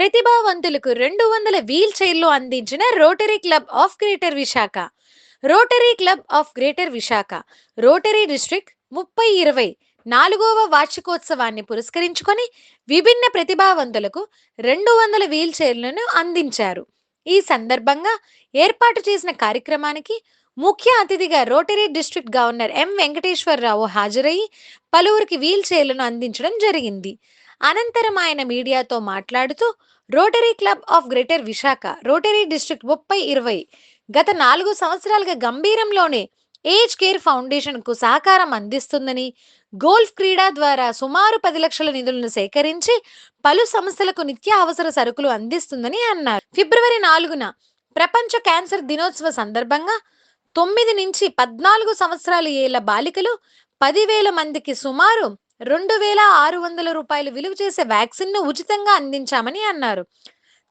ప్రతిభావంతులకు రెండు వందల వీల్ చైర్లు అందించిన rotary club of greater Visakha. Rotary club of greater Visakha rotary district ముప్పై ఇరవై నాలుగవ వార్షికోత్సవాన్ని పురస్కరించుకొని విభిన్న ప్రతిభావంతులకు రెండు వందల వీల్ చైర్లను అందించారు. ఈ సందర్భంగా ఏర్పాటు చేసిన కార్యక్రమానికి ముఖ్య అతిథిగా Rotary district governor M Venkateswara Rao హాజరయ్యి పలువురికి వీల్ చైర్లను అందించడం జరిగింది. అనంతరం ఆయన మీడియాతో మాట్లాడుతూ rotary club of greater Visakha rotary district ముప్పై ఇరవై. గత నాలుగు సంవత్సరాలుగా గంభీరంలోనే ఏజ్ కేర్ ఫౌండేషన్కు సహకారం అందిస్తుందని గోల్ఫ్ క్రీడా ద్వారా సుమారు పది లక్షల నిధులను సేకరించి పలు సంస్థలకు నిత్య అవసర సరుకులు అందిస్తుందని అన్నారు. ఫిబ్రవరి నాలుగున ప్రపంచ క్యాన్సర్ దినోత్సవ సందర్భంగా తొమ్మిది నుంచి పద్నాలుగు సంవత్సరాల ఏళ్ళ బాలికలు పదివేల మందికి సుమారు రెండు వేల ఆరు వందల రూపాయలు విలువ చేసే వ్యాక్సిన్ను ఉచితంగా అందించామని అన్నారు.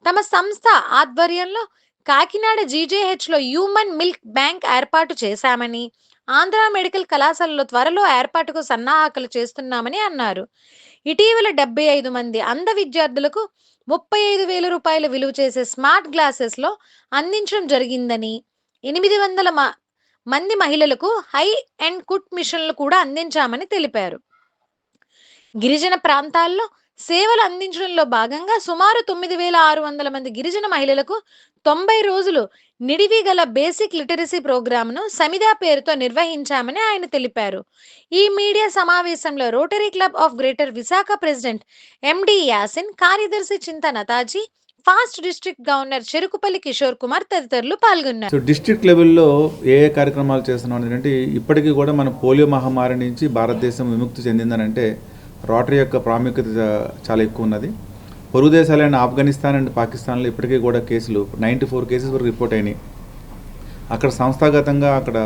తమ సంస్థ ఆధ్వర్యంలో కాకినాడ జీజేహెచ్లో హ్యూమన్ మిల్క్ బ్యాంక్ ఏర్పాటు చేశామని ఆంధ్ర మెడికల్ కళాశాలలో త్వరలో ఏర్పాటుకు సన్నాహకలు చేస్తున్నామని అన్నారు. ఇటీవల డెబ్బై ఐదు మంది అంధ విద్యార్థులకు ముప్పై ఐదు వేల రూపాయలు విలువ చేసే స్మార్ట్ గ్లాసెస్లో అందించడం జరిగిందని ఎనిమిది వందల మ- మంది మహిళలకు హై అండ్ కుట్ మిషన్లు కూడా అందించామని తెలిపారు. గిరిజన ప్రాంతాల్లో సేవలు అందించడంలో భాగంగా సుమారు తొమ్మిది వేల ఆరు వందల మంది గిరిజన మహిళలకు తొంభై రోజులు నిడివి గల బేసిక్ లిటరసీ ప్రోగ్రామ్ను సమిదా పేరుతో నిర్వహించామని ఆయన తెలిపారు. ఈ మీడియా సమావేశంలో rotary club of greater Visakha president MD Yasin కార్యదర్శి Chinta Nataji past district governor Cherukupalli Kishore Kumar తదితరులు పాల్గొన్నారు. సో డిస్ట్రిక్ట్ లెవెల్లో ఏ ఏ కార్యక్రమాలు చేస్తున్నాం అంటే ఇప్పటికీ కూడా మన పోలియో మహమ్మారి నుంచి భారతదేశం విముక్తి చెందిందనంటే రోటరీ యొక్క ప్రాముఖ్యత చాలా ఎక్కువ ఉన్నది. పొరుగు దేశాలైన ఆఫ్ఘనిస్తాన్ అండ్ పాకిస్తాన్లో ఇప్పటికీ కూడా కేసులు నైంటీ ఫోర్ కేసెస్ వరకు రిపోర్ట్ అయినాయి. అక్కడ సంస్థాగతంగా అక్కడ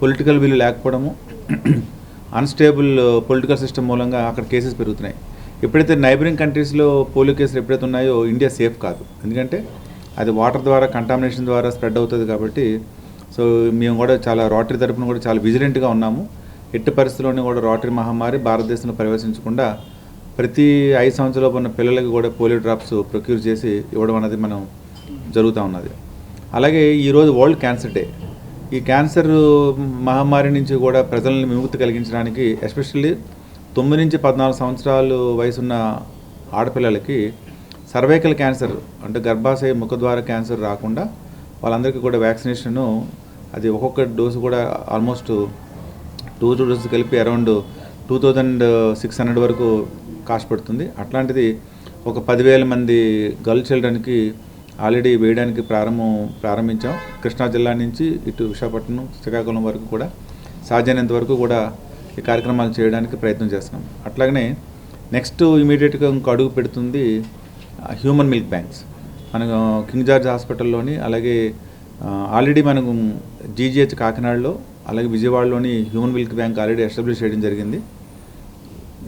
పొలిటికల్ విల్ లేకపోవడము అన్స్టేబుల్ పొలిటికల్ సిస్టమ్ మూలంగా అక్కడ కేసెస్ పెరుగుతున్నాయి. ఎప్పుడైతే నైబరింగ్ కంట్రీస్లో పోలియో కేసులు ఎప్పుడైతే ఉన్నాయో ఇండియా సేఫ్ కాదు. ఎందుకంటే అది వాటర్ ద్వారా కంటామినేషన్ ద్వారా స్ప్రెడ్ అవుతుంది కాబట్టి సో మేము కూడా చాలా రోటరీ తరపున కూడా చాలా విజిలెంట్గా ఉన్నాము. ఎట్టి పరిస్థితుల్లోనే కూడా రోటరీ మహమ్మారి భారతదేశంలో ప్రవేశించకుండా ప్రతి ఐదు సంవత్సరాలు ఉన్న పిల్లలకి కూడా పోలియో డ్రాప్స్ ప్రొక్యూర్ చేసి ఇవ్వడం అనేది మనం జరుగుతూ ఉన్నది. అలాగే ఈరోజు వరల్డ్ క్యాన్సర్ డే. ఈ క్యాన్సర్ మహమ్మారి నుంచి కూడా ప్రజలను విముక్తి కలిగించడానికి ఎస్పెషల్లీ తొమ్మిది నుంచి పద్నాలుగు సంవత్సరాలు వయసున్న ఆడపిల్లలకి సర్వైకల్ క్యాన్సర్ అంటే గర్భాశయ ముఖద్వార క్యాన్సర్ రాకుండా వాళ్ళందరికీ కూడా వ్యాక్సినేషను అది ఒక్కొక్క డోసు కూడా ఆల్మోస్ట్ టూ స్టూడెంట్స్ కలిపి around two thousand six hundred వరకు కాస్ట్ పడుతుంది. అట్లాంటిది ఒక పదివేల మంది గర్ల్ చిల్డ్రన్కి ఆల్రెడీ వేయడానికి ప్రారంభం ప్రారంభించాం. కృష్ణా జిల్లా నుంచి ఇటు విశాఖపట్నం శ్రీకాకుళం వరకు కూడా సాధ్యమైనంత వరకు కూడా ఈ కార్యక్రమాలు చేయడానికి ప్రయత్నం చేస్తున్నాం. అట్లాగనే నెక్స్ట్ ఇమీడియట్గా ఇంకో అడుగు పెడుతుంది హ్యూమన్ మిల్క్ బ్యాంక్స్. మనకు కింగ్ జార్జ్ హాస్పిటల్లోని అలాగే ఆల్రెడీ మనకు జీజీహెచ్ కాకినాడలో అలాగే విజయవాడలోని human milk bank already establish చేయడం జరిగింది.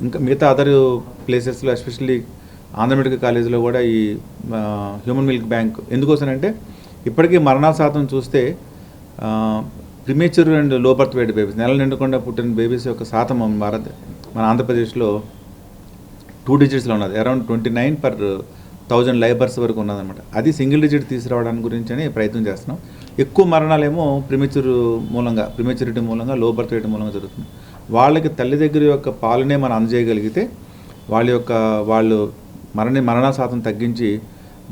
ఇంకా మిగతా అదర్ ప్లేసెస్లో ఎస్పెషల్లీ ఆంధ్ర మెడికల్ కాలేజీలో కూడా ఈ హ్యూమన్ మిల్క్ బ్యాంక్ ఎందుకోసనంటే ఇప్పటికీ మరణాల శాతం చూస్తే ప్రిమేచర్ అండ్లో బర్త్ వెయిట్ బేబీస్ నెల నిండకుండా పుట్టిన బేబీస్ యొక్క శాతం మన భారత్ మన ఆంధ్రప్రదేశ్లో టూ డిజిట్స్లో ఉన్నది. Around twenty nine per thousand లైబర్స్ వరకు ఉన్నదన్నమాట. అది సింగిల్ డిజిట్ తీసుకురావడానికి గురించి అని ప్రయత్నం చేస్తున్నాం. ఎక్కువ మరణాలేమో ప్రిమేచర్ మూలంగా ప్రిమేచరిటీ మూలంగా లో బర్త్ రేట్ మూలంగా జరుగుతుంది వాళ్ళకి తల్లి దగ్గర యొక్క పాలనే మనం అందజేయగలిగితే వాళ్ళ యొక్క వాళ్ళు మరణ మరణ శాతం తగ్గించి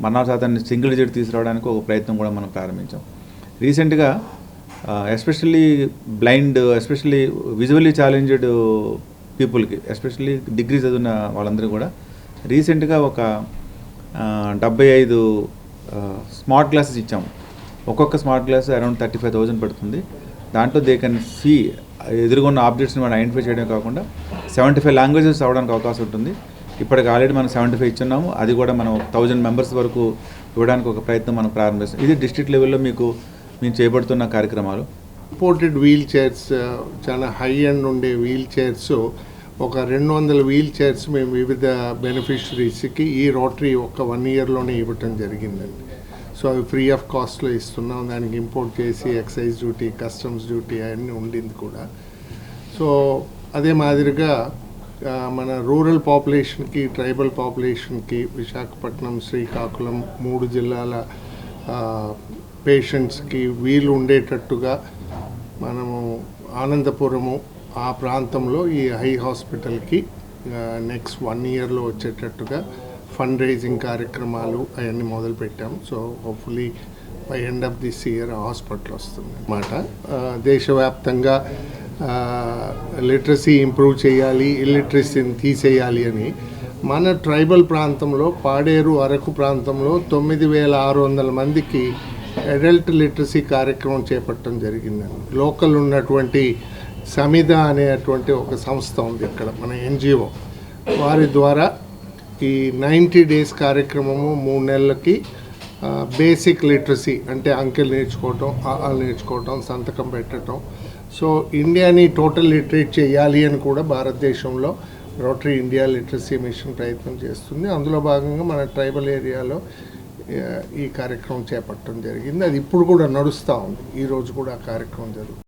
మరణ శాతాన్ని సింగిల్ డిజిట్ తీసుకురావడానికి ఒక ప్రయత్నం కూడా మనం ప్రారంభించాం. రీసెంట్గా especially blind especially visually challenged పీపుల్కి ఎస్పెషల్లీ డిగ్రీ చదివిన వాళ్ళందరూ కూడా రీసెంట్గా ఒక డెబ్బై ఐదు స్మార్ట్ గ్లాసెస్ ఇచ్చాము. ఒక్కొక్క smart glass around thirty five thousand పడుతుంది. దాంట్లో దే కెన్ సీ ఎదురుగున్న ఆబ్జెక్ట్స్ని మనం ఐడెంటిఫై చేయడం కాకుండా సెవెంటీ ఫైవ్ లాంగ్వేజెస్ అవడానికి అవకాశం ఉంటుంది. ఇప్పటికి ఆల్రెడీ మనం సెవెంటీ ఫైవ్ ఇచ్చున్నాము. అది కూడా మనం థౌజండ్ మెంబర్స్ వరకు ఇవ్వడానికి ఒక ప్రయత్నం మనం ప్రారంభిస్తాం. ఇది డిస్ట్రిక్ట్ లెవెల్లో మీకు మేము చేపడుతున్న కార్యక్రమాలు. ఇంపోర్టెడ్ వీల్ చైర్స్ చాలా హై అండ్ ఉండే వీల్ చైర్స్ ఒక రెండు వందల వీల్ చైర్స్ మేము వివిధ బెనిఫిషరీస్కి ఈ రోటరీ ఒక వన్ ఇయర్లోనే ఇవ్వటం జరిగిందండి. సో అవి ఫ్రీ ఆఫ్ కాస్ట్లో ఇస్తున్నాం. దానికి ఇంపోర్ట్ చేసి ఎక్సైజ్ డ్యూటీ కస్టమ్స్ డ్యూటీ అవన్నీ ఉండింది కూడా. సో అదే మాదిరిగా మన రూరల్ పాపులేషన్కి ట్రైబల్ పాపులేషన్కి విశాఖపట్నం శ్రీకాకుళం మూడు జిల్లాల పేషెంట్స్కి వీలు ఉండేటట్టుగా మనము ఆనందపురము ఆ ప్రాంతంలో ఈ హై హాస్పిటల్కి నెక్స్ట్ వన్ ఇయర్లో వచ్చేటట్టుగా ఫండ్ రైజింగ్ కార్యక్రమాలు అవన్నీ మొదలు పెట్టాం so hopefully by end of this year hospital వస్తుంది అన్నమాట. దేశవ్యాప్తంగా లిటరసీ ఇంప్రూవ్ చేయాలి ఇల్లిటరసీని తీసేయాలి అని మన ట్రైబల్ ప్రాంతంలో పాడేరు అరకు ప్రాంతంలో తొమ్మిది వేల ఆరు వందల మందికి అడల్ట్ లిటరసీ కార్యక్రమం చేపట్టడం జరిగిందండి లోకల్ ఉన్నటువంటి సమిద అనేటువంటి ఒక సంస్థ ఉంది ఇక్కడ మన ఎన్జిఓ వారి ద్వారా ఈ నైంటీ డేస్ కార్యక్రమము మూడు నెలలకి బేసిక్ లిటరసీ అంటే అంకెలు నేర్చుకోవటం ఆలు నేర్చుకోవటం సంతకం పెట్టడం సో ఇండియాని టోటల్ లిటరేట్ చేయాలి అని కూడా భారతదేశంలో రోటరీ ఇండియా లిటరసీ మిషన్ ప్రయత్నం చేస్తుంది. అందులో భాగంగా మన ట్రైబల్ ఏరియాలో ఈ కార్యక్రమం చేపట్టడం జరిగింది. అది ఇప్పుడు కూడా నడుస్తూ ఉంది. ఈరోజు కూడా ఆ కార్యక్రమం జరుగుతుంది.